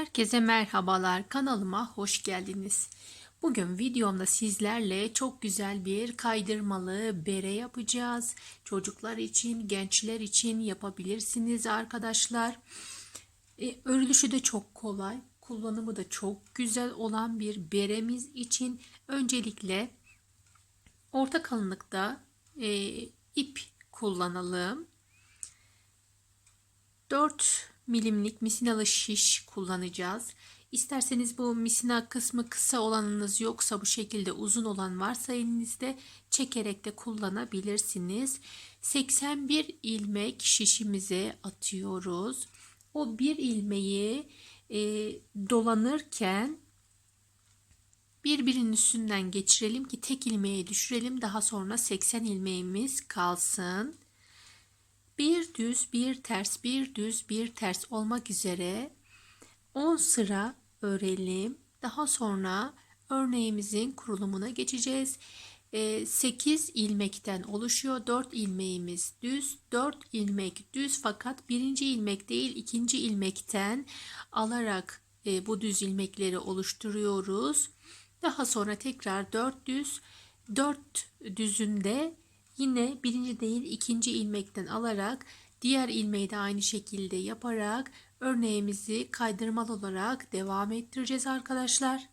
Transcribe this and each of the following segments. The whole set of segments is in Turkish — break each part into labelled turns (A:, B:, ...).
A: Herkese merhabalar. Kanalıma hoş geldiniz. Bugün videomda sizlerle çok güzel bir kaydırmalı bere yapacağız. Çocuklar için, gençler için yapabilirsiniz arkadaşlar. E, örülüşü de çok kolay. Kullanımı da çok güzel olan bir beremiz için öncelikle orta kalınlıkta e, ip kullanalım. 4 milimlik misinalı şiş kullanacağız. İsterseniz bu misina kısmı kısa olanınız yoksa bu şekilde uzun olan varsa elinizde çekerek de kullanabilirsiniz. 81 ilmek şişimize atıyoruz. O bir ilmeği e, dolanırken birbirinin üstünden geçirelim ki tek ilmeği düşürelim. Daha sonra 80 ilmeğimiz kalsın. Bir düz, bir ters, bir düz, bir ters olmak üzere 10 sıra örelim. Daha sonra örneğimizin kurulumuna geçeceğiz. 8 ilmekten oluşuyor. 4 ilmeğimiz düz, 4 ilmek düz fakat birinci ilmek değil ikinci ilmekten alarak e, bu düz ilmekleri oluşturuyoruz. Daha sonra tekrar 4 düz, 4 düzünde Yine birinci değil ikinci ilmekten alarak diğer ilmeği de aynı şekilde yaparak örneğimizi kaydırmalı olarak devam ettireceğiz arkadaşlar.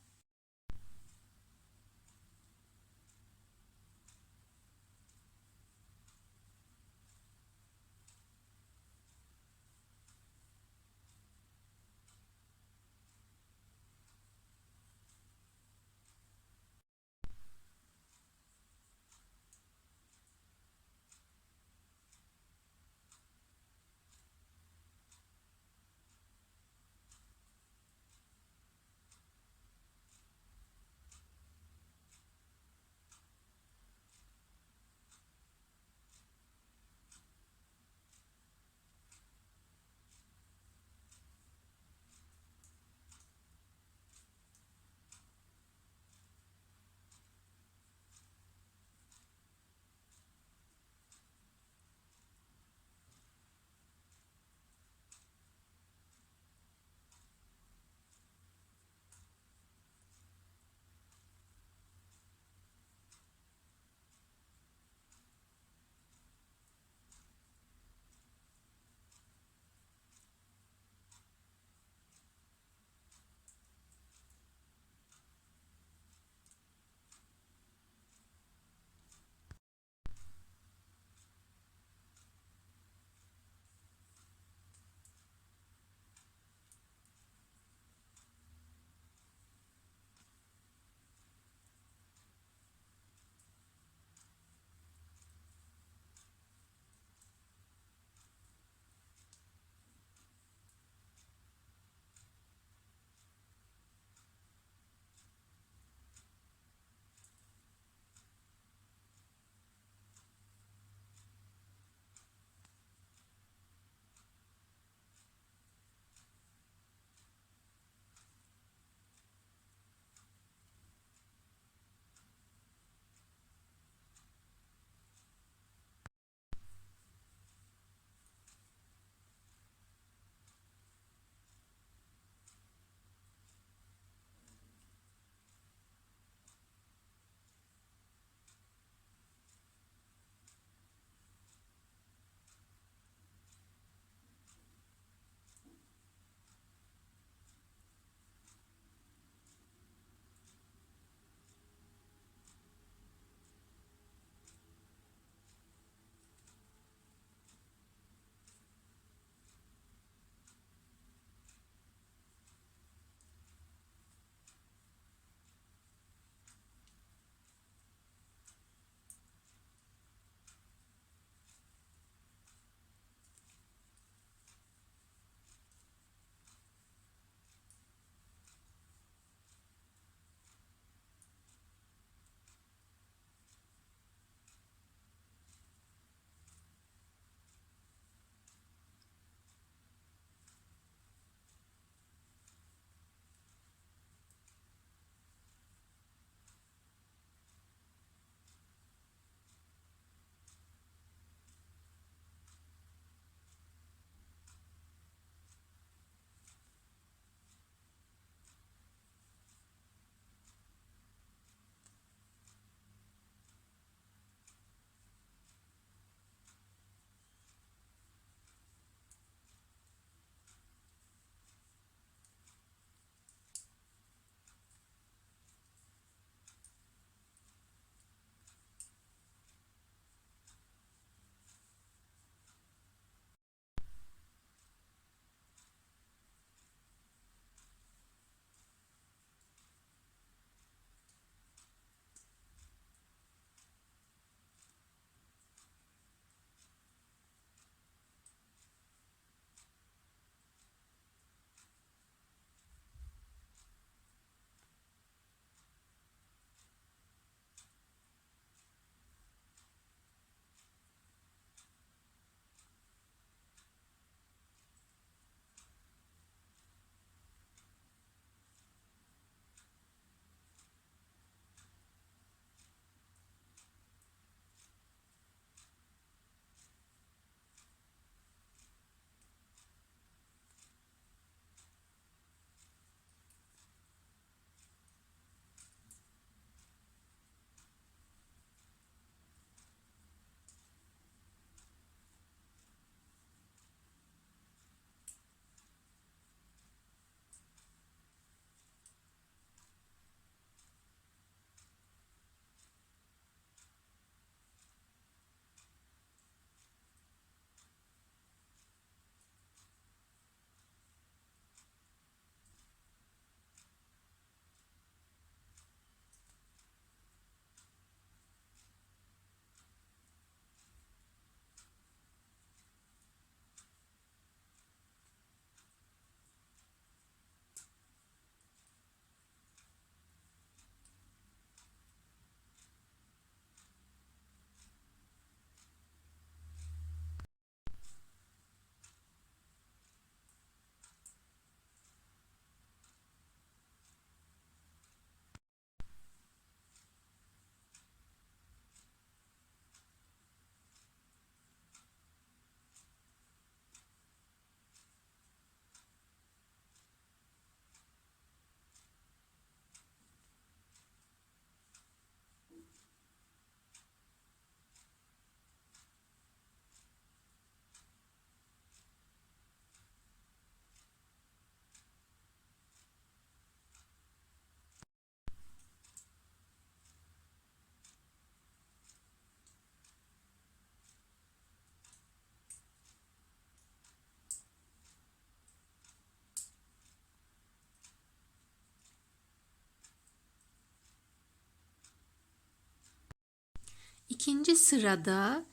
A: İkinci sırada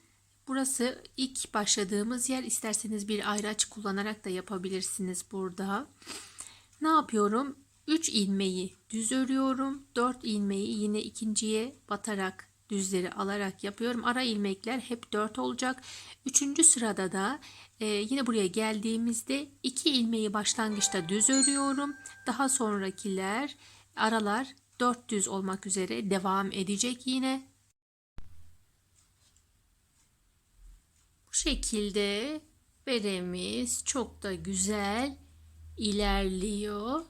A: burası ilk başladığımız yer isterseniz bir ayraç kullanarak da yapabilirsiniz burada. Ne yapıyorum? 3 ilmeği düz örüyorum. 4 ilmeği yine ikinciye batarak düzleri alarak yapıyorum. Ara ilmekler hep 4 olacak. Üçüncü sırada da e, yine buraya geldiğimizde 2 ilmeği başlangıçta düz örüyorum. Daha sonrakiler aralar 4 düz olmak üzere devam edecek yine. Bu şekilde beremiz çok da güzel ilerliyor.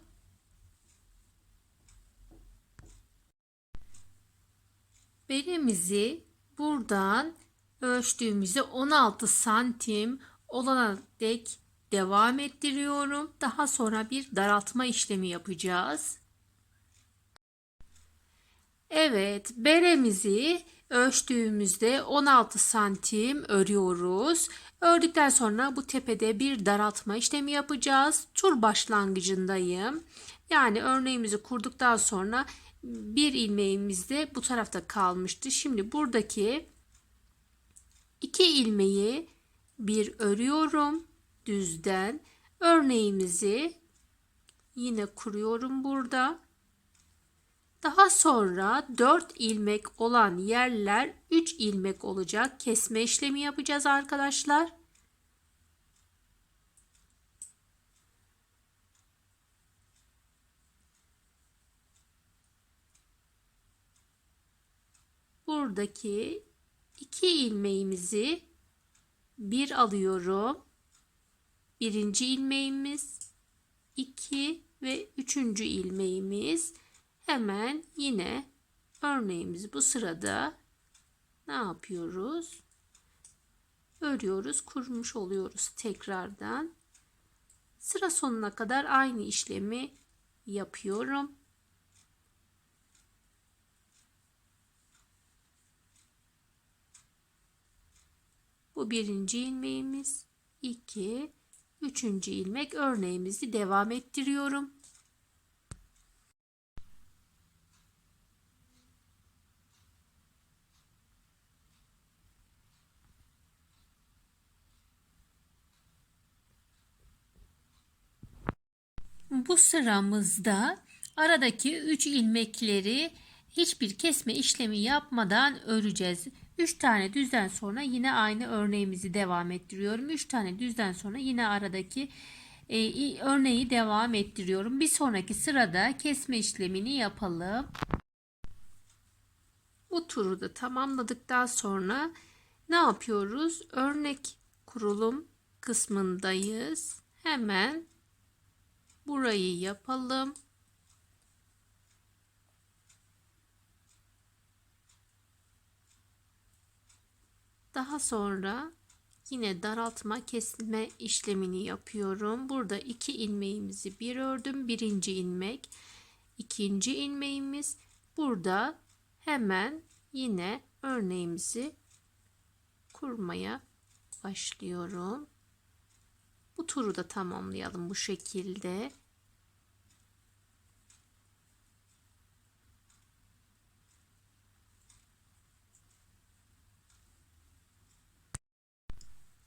A: Beremizi buradan ölçtüğümüzde 16 santim olana dek devam ettiriyorum. Daha sonra bir daraltma işlemi yapacağız. Evet, beremizi ölçtüğümüzde 16 santim örüyoruz. Ördükten sonra bu tepede bir daraltma işlemi yapacağız. Tur başlangıcındayım. Yani örneğimizi kurduktan sonra bir ilmeğimiz de bu tarafta kalmıştı. Şimdi buradaki iki ilmeği bir örüyorum düzden. Örneğimizi yine kuruyorum burada. Daha sonra 4 ilmek olan yerler 3 ilmek olacak. Kesme işlemi yapacağız arkadaşlar. Buradaki iki ilmeğimizi bir alıyorum. Birinci ilmeğimiz, iki ve üçüncü ilmeğimiz Hemen yine örneğimizi bu sırada ne yapıyoruz? Örüyoruz, kurmuş oluyoruz tekrardan. Sıra sonuna kadar aynı işlemi yapıyorum. Bu birinci ilmeğimiz, iki, üçüncü ilmek örneğimizi devam ettiriyorum. Bu sıramızda aradaki 3 ilmekleri hiçbir kesme işlemi yapmadan öreceğiz. 3 tane düzden sonra yine aynı örneğimizi devam ettiriyorum. 3 tane düzden sonra yine aradaki e, örneği devam ettiriyorum. Bir sonraki sırada kesme işlemini yapalım. Bu turu da tamamladıktan sonra ne yapıyoruz? Örnek kurulum kısmındayız. Hemen Burayı yapalım. Daha sonra yine daraltma kesme işlemini yapıyorum. Burada iki ilmeğimizi bir ördüm. Birinci ilmek, ikinci ilmeğimiz. Burada hemen yine örneğimizi kurmaya başlıyorum. Bu turu da tamamlayalım bu şekilde.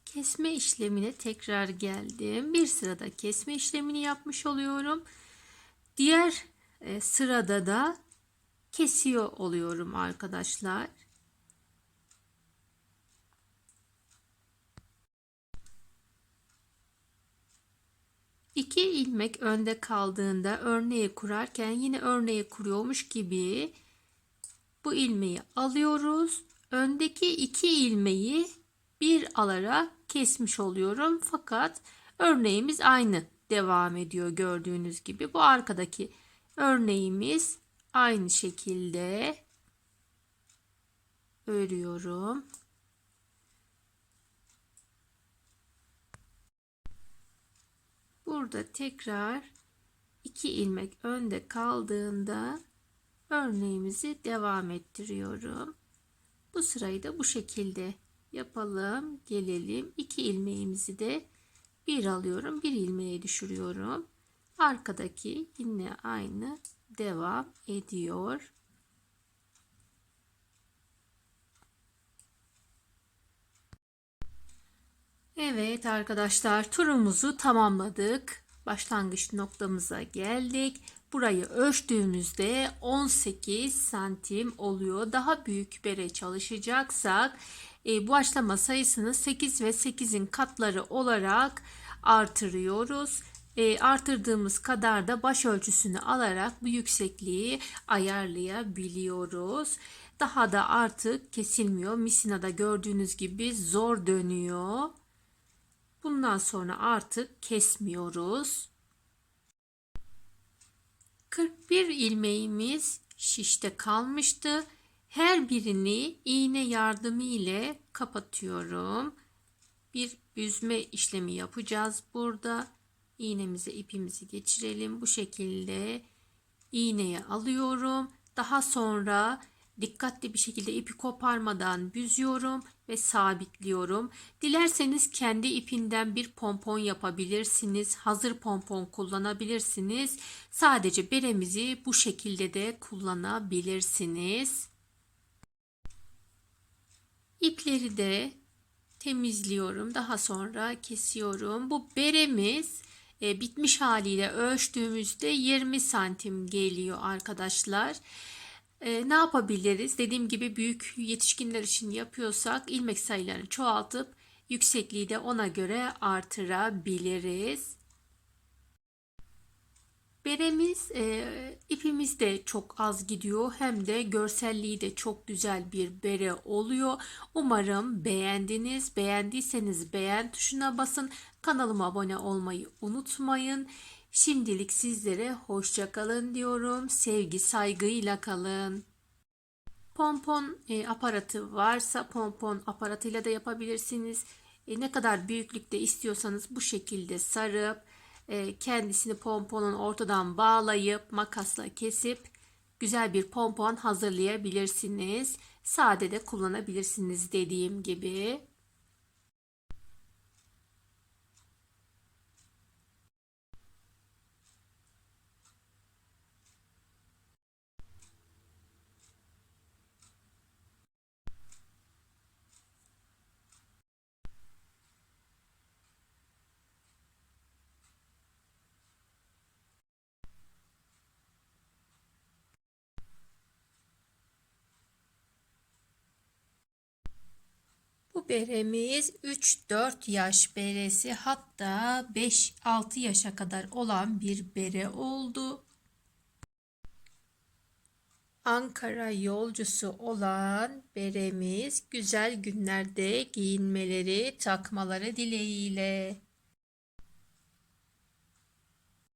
A: Kesme işlemine tekrar geldim. Bir sırada kesme işlemini yapmış oluyorum. Diğer e, sırada da kesiyor oluyorum arkadaşlar. 2 ilmek önde kaldığında örneği kurarken yine örneği kuruyormuş gibi bu ilmeği alıyoruz. Öndeki iki ilmeği bir alarak kesmiş oluyorum. Fakat örneğimiz aynı devam ediyor gördüğünüz gibi. Bu arkadaki örneğimiz aynı şekilde örüyorum. Burada tekrar iki ilmek önde kaldığında örneğimizi devam ettiriyorum. Bu sırayı da bu şekilde yapalım. Gelelim. iki ilmeğimizi de bir alıyorum. Bir ilmeğe düşürüyorum. Arkadaki yine aynı devam ediyor. Evet arkadaşlar turumuzu tamamladık. Başlangıç noktamıza geldik. Burayı ölçtüğümüzde 18 santim oluyor. Daha büyük bere çalışacaksak e, bu açlama sayısını 8 ve 8'in katları olarak artırıyoruz. E, artırdığımız kadar da baş ölçüsünü alarak bu yüksekliği ayarlayabiliyoruz. Daha da artık kesilmiyor. Misinada gördüğünüz gibi zor dönüyor. Bundan sonra artık kesmiyoruz. 41 ilmeğimiz şişte kalmıştı. Her birini iğne yardımı ile kapatıyorum. Bir büzme işlemi yapacağız burada. İğnemize ipimizi geçirelim. Bu şekilde iğneye alıyorum. Daha sonra dikkatli bir şekilde ipi koparmadan büzüyorum ve sabitliyorum. Dilerseniz kendi ipinden bir pompon yapabilirsiniz. Hazır pompon kullanabilirsiniz. Sadece beremizi bu şekilde de kullanabilirsiniz. İpleri de temizliyorum. Daha sonra kesiyorum. Bu beremiz e, bitmiş haliyle ölçtüğümüzde 20 santim geliyor arkadaşlar. E, ne yapabiliriz? Dediğim gibi büyük yetişkinler için yapıyorsak ilmek sayılarını çoğaltıp yüksekliği de ona göre artırabiliriz. Beremiz, e, ipimiz de çok az gidiyor. Hem de görselliği de çok güzel bir bere oluyor. Umarım beğendiniz. Beğendiyseniz beğen tuşuna basın. Kanalıma abone olmayı unutmayın. Şimdilik sizlere hoşça kalın diyorum. Sevgi saygıyla kalın. Pompon e, aparatı varsa pompon aparatıyla da yapabilirsiniz. E, ne kadar büyüklükte istiyorsanız bu şekilde sarıp e, kendisini pomponun ortadan bağlayıp makasla kesip güzel bir pompon hazırlayabilirsiniz. Sade de kullanabilirsiniz dediğim gibi. Beremiz 3-4 yaş beresi hatta 5-6 yaşa kadar olan bir bere oldu. Ankara yolcusu olan beremiz güzel günlerde giyinmeleri, takmaları dileğiyle.